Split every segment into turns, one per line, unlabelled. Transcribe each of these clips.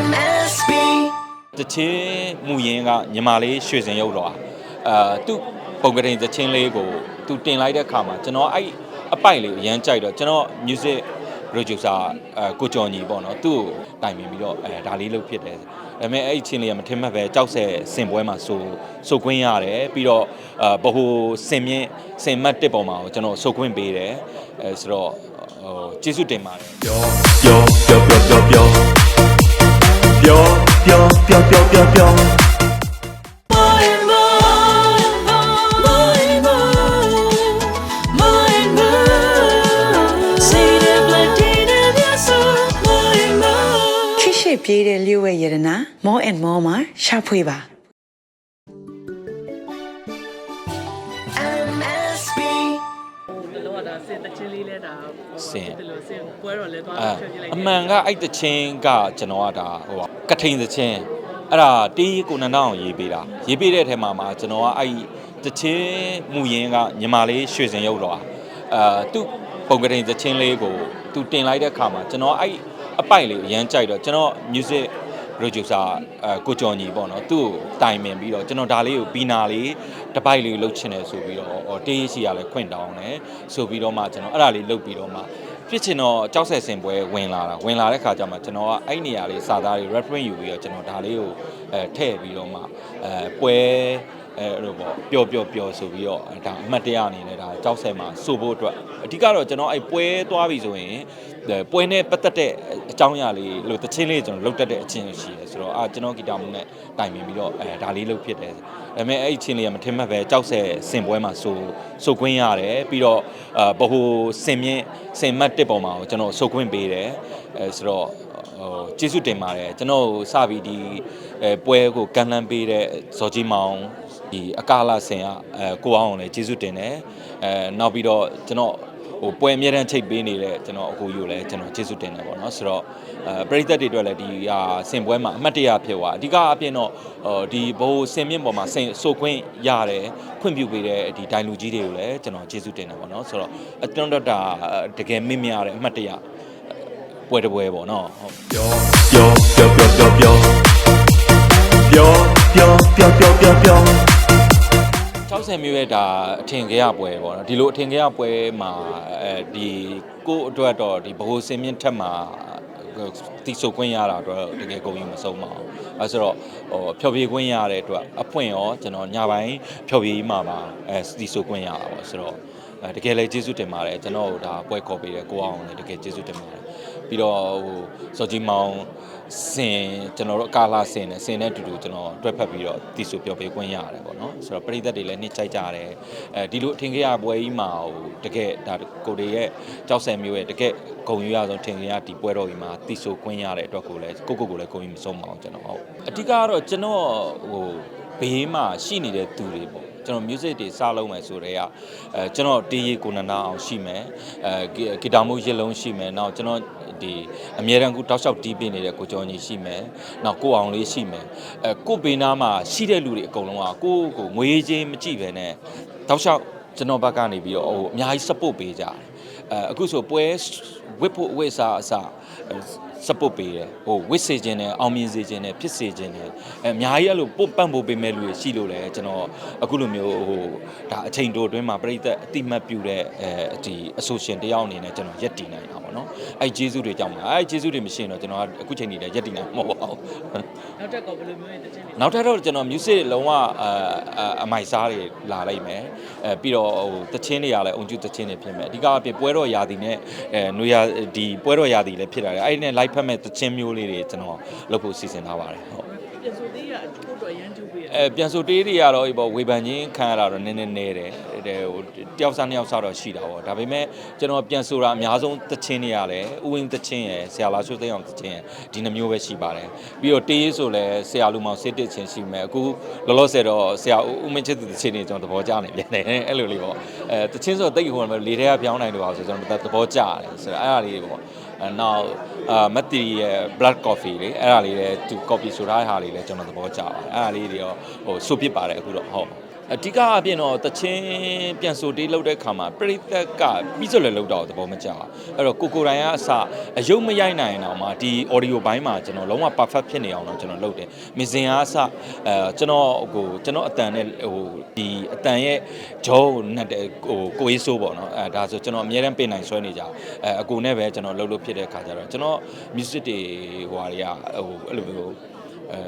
MSB
တချင်းမူရင်းကညီမလေးရွှေစင်ရုပ်တော်အာသူ့ပုံကရင်တချင်းလေးကိုသူတင်လိုက်တဲ့ခါမှာကျွန်တော်အဲ့အပိုက်လေးကိုအရန်ကြိုက်တော့ကျွန်တော် music producer အဲကိုကျော်ညီပေါ့နော်သူ့ကိုတိုင်ပင်ပြီးတော့အဲဒါလေးလုပ်ဖြစ်တယ်ဒါပေမဲ့အဲ့ဒီချင်းလေးကမထင်မှတ်ပဲကြောက်ဆက်စင်ပွဲမှာဆိုဆိုခွင့်ရတယ်ပြီးတော့အာဘ ਹੁ စင်မြင့်စင်မတ်တစ်ပေါ်မှာကိုကျွန်တော်ဆိုခွင့်ပေးတယ်အဲဆိုတော့ဟိုကျေးဇူးတင်ပါတယ်
ပြောပြောပြောပြောပြော ပြောပြောပြောပြောပြောပြော
More and more More and more More and more Say the blood in the soul More and more
ခိရှိပြေးတဲ့လျှို့ဝဲရတနာ more and more မှာရှာဖွေပါ
စင်တချင်းလေးလဲဒါ
စင်
ဒီလိုစင်ပွဲတော်လဲသွား
အဲ
ဖြတ်ပြလိုက်
အမှန်ကအဲ့တချင်းကကျွန်တော်ကဒါဟိုပါကထိန်တချင်းအဲ့ဒါတေးကိုနန်းအောင်ရေးပေးတာရေးပေးတဲ့အထက်မှာမှာကျွန်တော်ကအဲ့တချင်းမူရင်းကညီမလေးရွှေစင်ရုပ်တော်အာသူ့ပုံကရင်တချင်းလေးကိုသူတင်လိုက်တဲ့ခါမှာကျွန်တော်အဲ့အပိုက်လေးကိုအရန်ကြိုက်တော့ကျွန်တော် music producer အဲကိုကျော်ညီပေါ့နော်သူ့ကိုတိုင်ပင်ပြီးတော့ကျွန်တော်ဒါလေးကိုဘီနာလေးတစ်ပိုက်လေးလုပ်ချင်တယ်ဆိုပြီးတော့ဟောတေးရှိရလဲခွင့်တောင်းတယ်ဆိုပြီးတော့မှကျွန်တော်အဲ့ဒါလေးလုပ်ပြီးတော့မှဖြစ်ချင်တော့ကြောက်ဆက်စင်ပွဲဝင်လာတာဝင်လာတဲ့ခါကျမှကျွန်တော်ကအဲ့နေရာလေးစာသားလေး reference ယူပြီးတော့ကျွန်တော်ဒါလေးကိုအဲထည့်ပြီးတော့မှအဲပွဲ အဲလိုပေါ့ပျော်ပျော်ပျော်ဆိုပြီးတော့ဒါအမှတ်တရအနေနဲ့ဒါကြောက်ဆက်မှာစိုးဖို့အတွက်အဓိကတော့ကျွန်တော်အဲ့ပွဲသွားပြီဆိုရင်ပွဲနဲ့ပတ်သက်တဲ့အကြောင်းအရာလေးလို့တချင်းလေးကျွန်တော်လုတ်တက်တဲ့အချင်းရှိတယ်ဆိုတော့အာကျွန်တော်ဂီတာမူနဲ့တိုင်ပင်ပြီးတော့အဲဒါလေးလုတ်ဖြစ်တယ်ဒါပေမဲ့အဲ့ဒီချင်းလေးကမထင်မှတ်ပဲကြောက်ဆက်စင်ပွဲမှာဆိုဆိုခွင့်ရတယ်ပြီးတော့အာဘ ਹੁ စင်မြင့်စင်မတ်တစ်ပေါ်မှာကိုကျွန်တော်ဆိုခွင့်ပေးတယ်အဲဆိုတော့ဟိုကျေးဇူးတင်ပါတယ်ကျွန်တော်စပြီးဒီအဲပွဲကိုကန်လန်းပေးတဲ့ဇော်ကြီးမောင် ဒီအကာလာဆင်ကအဲကိုအောင်ကိုလည်းကျေးဇူးတင်တယ်အဲနောက်ပြီးတော့ကျွန်တော်ဟိုပွဲအမြဲတမ်းချိတ်ပေးနေတဲ့ကျွန်တော်အကူကြီးကိုလည်းကျွန်တော်ကျေးဇူးတင်တယ်ပေါ့နော်ဆိုတော့အဲပရိသတ်တွေအတွက်လည်းဒီဟာဆင်ပွဲမှာအမှတ်တရဖြစ်သွားအဓိကအပြင်တော့ဟိုဒီဘိုးဆင်မြင့်ပေါ်မှာဆင်ဆိုခွင့်ရတယ်ခွင့်ပြုပေးတဲ့ဒီဒိုင်လူကြီးတွေကိုလည်းကျွန်တော်ကျေးဇူးတင်တယ်ပေါ့နော်ဆိုတော့အတွန်းတော့တာတကယ်မင်းများတဲ့အမှတ်တရပွဲတစ်ပွဲပေါ့နော်ဟုတ်
ပြောပြောပြောပြောပြောပြောပြောပြောပြောပြော
60မျိုးရဲ့ဒါအထင်ကြီးရပွဲပေါ့နော်ဒီလိုအထင်ကြီးရပွဲမှာအဲဒီကိုယ့်အတွက်တော့ဒီဘ ਹੁ စင်မြင့်ထက်မှာတီဆိုခွင့်ရတာတော့တကယ်ကုန်ယူမဆုံးပါဘူးအဲဆိုတော့ဟိုဖျော်ဖြေခွင့်ရတဲ့အတွက်အဖွင့်ရောကျွန်တော်ညပိုင်းဖျော်ဖြေမှာပါအဲတီဆိုခွင့်ရတာပေါ့ဆိုတော့အဲ တကယ်လည်းကျေးဇူးတင်ပါတယ်ကျွန်တော်တို့ဒါပွဲခေါ်ပေးတဲ့ကိုအောင်လည်းတကယ်ကျေးဇူးတင်ပါတယ်ပြီးတော့ဟိုစောကြီးမောင်စင်ကျွန်တော်တို့အကာလာစင်နဲ့စင်နဲ့အတူတူကျွန်တော်တွဲဖက်ပြီးတော့တီဆိုပြောပေးခွင့်ရတယ်ပေါ့နော်ဆိုတော့ပရိသတ်တွေလည်းနှစ်ချိုက်ကြတယ်အဲဒီလိုအထင်ကြီးရပွဲကြီးမှာဟိုတကယ်ဒါကိုတွေရဲ့ကြောက်ဆယ်မျိုးရဲ့တကယ်ဂုံယူရဆုံးထင်ကြီးရဒီပွဲတော်ကြီးမှာတီဆိုခွင့်ရတဲ့အတွက်ကိုလည်းကိုကိုကိုလည်းဂုံယူမဆုံးပါအောင်ကျွန်တော်ဟုတ်အဓိကကတော့ကျွန်တော်ဟိုဘေးမှာရှိနေတဲ့သူတွေပေါ့ ကျွန်တော် music တွေစလုပ်မယ်ဆိုတော့အဲကျွန်တော်တေးရီကိုနန္ဒအောင်ရှိမယ်အဲဂီတာမိုးရစ်လုံးရှိမယ်နောက်ကျွန်တော်ဒီအမြဲတမ်းကူတောက်လျှောက်တီးပေးနေတဲ့ကိုကျော်ကြီးရှိမယ်နောက်ကိုအောင်လေးရှိမယ်အဲကိုဘေးနားမှာရှိတဲ့လူတွေအကုန်လုံးကကိုကိုငွေချင်းမကြည့်ပဲနဲ့တောက်လျှောက်ကျွန်တော်ဘက်ကနေပြီးတော့ဟိုအများကြီး support ပေးကြတယ်အဲအခုဆိုပွဲဝစ်ဖို့ဝစ်စားအစား support ပေးတယ်ဟိုဝစ်စေခြင်းနဲ့အောင်မြင်စေခြင်းနဲ့ဖြစ်စေခြင်းနဲ့အဲအများကြီးအဲ့လိုပုတ်ပန့်ဖို့ပေးမဲ့လူတွေရှိလို့လဲကျွန်တော်အခုလိုမျိုးဟိုဒါအချိန်တိုအတွင်းမှာပြိသက်အတိမတ်ပြုတဲ့အဲဒီအဆိုရှင်တယောက်အနေနဲ့ကျွန်တော်ရက်တည်နိုင်တာပေါ့နော်အဲ့ဂျေဇုတွေကြောင့်ပါအဲ့ဂျေဇုတွေမရှိရင်တော့ကျွန်တော်ကအခုချိန်နေလည်းရက်တည်နိုင်မှာမဟုတ်ပါဘူး
နောက်ထပ်ကောဘယ်လိုမျိုးရဲ့တချင်းလေး
နောက်ထပ်တော့ကျွန်တော် music လုံးဝအအမိုက်စားတွေလာလိုက်မယ်အဲပြီးတော့ဟိုတချင်းတွေကလည်းအုံကျူတချင်းတွေဖြစ်မယ်အဓိကအပြင်ပွဲတော်ရာသီနဲ့အဲနွေရာဒီပွဲတော်ရာသီလည်းဖြစ်လာတယ်အဲ့ဒီနဲ့ live ဖက်မဲ့တချင်းမျိုးလေးတွေကျွန်တော်လုပ်ဖို့စီစဉ်ထားပါတယ်ဟုတ်
ပြန်ဆိုသေးရကိုတော့အရန်ကျူပေးရ
အဲပြန်ဆိုတေးတွေကတော့ဒီပေါ့ဝေဖန်ချင်းခံရတာတော့နည်းနည်းနဲတယ်တဲ့ဟိုတယောက်စားနှစ်ယောက်စားတော့ရှိတာပေါ့ဒါပေမဲ့ကျွန်တော်ပြန်ဆိုတာအများဆုံးတချင်းတွေရတယ်ဥဝင်းတချင်းရယ်ဆရာလာဆွေးသိမ်းအောင်တချင်းရယ်ဒီနှမျိုးပဲရှိပါတယ်ပြီးတော့တေးဆိုလဲဆရာလူမောင်စစ်တစ်ချင်းရှိမယ်အခုလောလောဆယ်တော့ဆရာဦးမင်းချစ်သူတချင်းတွေကျွန်တော်သဘောကျနေပြန်တယ်အဲ့လိုလေးပေါ့အဲတချင်းဆိုတိတ်ဟိုလေထဲကပြောင်းနိုင်တော့ပါဆိုကျွန်တော်သဘောကျတယ်ဆိုတော့အဲ့ဒါလေးပေါ့အဲနောက် အာမတ်တီရဲ့ black coffee လေအဲ့ဒါလေးလည်းသူ copy ဆိုထားတဲ့ဟာလေးလည်းကျွန်တော်သဘောကျပါတယ်အဲ့ဒါလေးတွေရောဟိုဆိုပစ်ပါတယ်အခုတော့ဟုတ် အဲအဓိကအပြင်တော့တချင်းပြန်ဆိုတေးလောက်တဲ့ခါမှာပြိသက်ကပြီးစလွယ်လောက်တော့သဘောမကျဘူးအဲ့တော့ကိုကိုတိုင်ကအစအယုတ်မရိုက်နိုင်အောင်မှာဒီ audio ဘိုင်းမှာကျွန်တော်လုံးဝ perfect ဖြစ်နေအောင်တော့ကျွန်တော်လုပ်တယ်မစင်ကအစအဲကျွန်တော်ဟိုကျွန်တော်အတန်နဲ့ဟိုဒီအတန်ရဲ့ဂျောနဲ့တဲ့ဟိုကိုရေးဆိုးပေါ့နော်အဲဒါဆိုကျွန်တော်အများတန်းပင်နိုင်ဆွဲနေကြအဲအကူနဲ့ပဲကျွန်တော်လှုပ်လို့ဖြစ်တဲ့ခါကျတော့ကျွန်တော် music တွေဟိုဟာတွေကဟိုအဲ့လိုမျိုးအဲ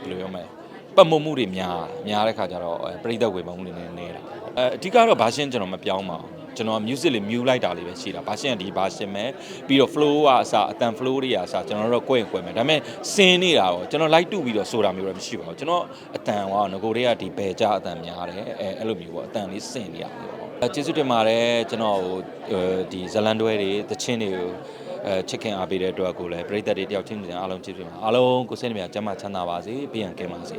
ဘယ်လိုပြောမလဲ ပတ်မမှုတွေများများတဲ့ခါကျတော့အဲပရိသတ်ဝေဖန်မှုတွေနည်းနေတာအဲအဓိကတော့ဘာရှင်းကျွန်တော်မပြောင်းပါဘူးကျွန်တော် music လေး mute လိုက်တာလေးပဲရှိတာဘာရှင်းကဒီဘာရှင်းမယ်ပြီးတော့ flow ကအစအတန် flow တွေကအစကျွန်တော်တို့ကိုယ့်ရင်ကိုယ်မယ်ဒါပေမဲ့စင်းနေတာတော့ကျွန်တော် like တူပြီးတော့ဆိုတာမျိုးတော့မရှိပါဘူးကျွန်တော်အတန်ကငကိုတွေကဒီဘယ်ကြအတန်များတယ်အဲအဲ့လိုမျိုးပေါ့အတန်လေးစင်နေရတယ်ပေါ့အဲကျေးဇူးတင်ပါတယ်ကျွန်တော်ဟိုဒီဇလန်တွဲတွေသချင်းတွေကိုအဲချစ်ခင်အားပေးတဲ့အတွက်ကိုလည်းပရိသတ်တွေတယောက်ချင်းချင်းအားလုံးကျေးဇူးတင်ပါအားလုံးကိုစိတ်နှပြကျမ်းမာချမ်းသာပါစေပြန်ကဲပါစေ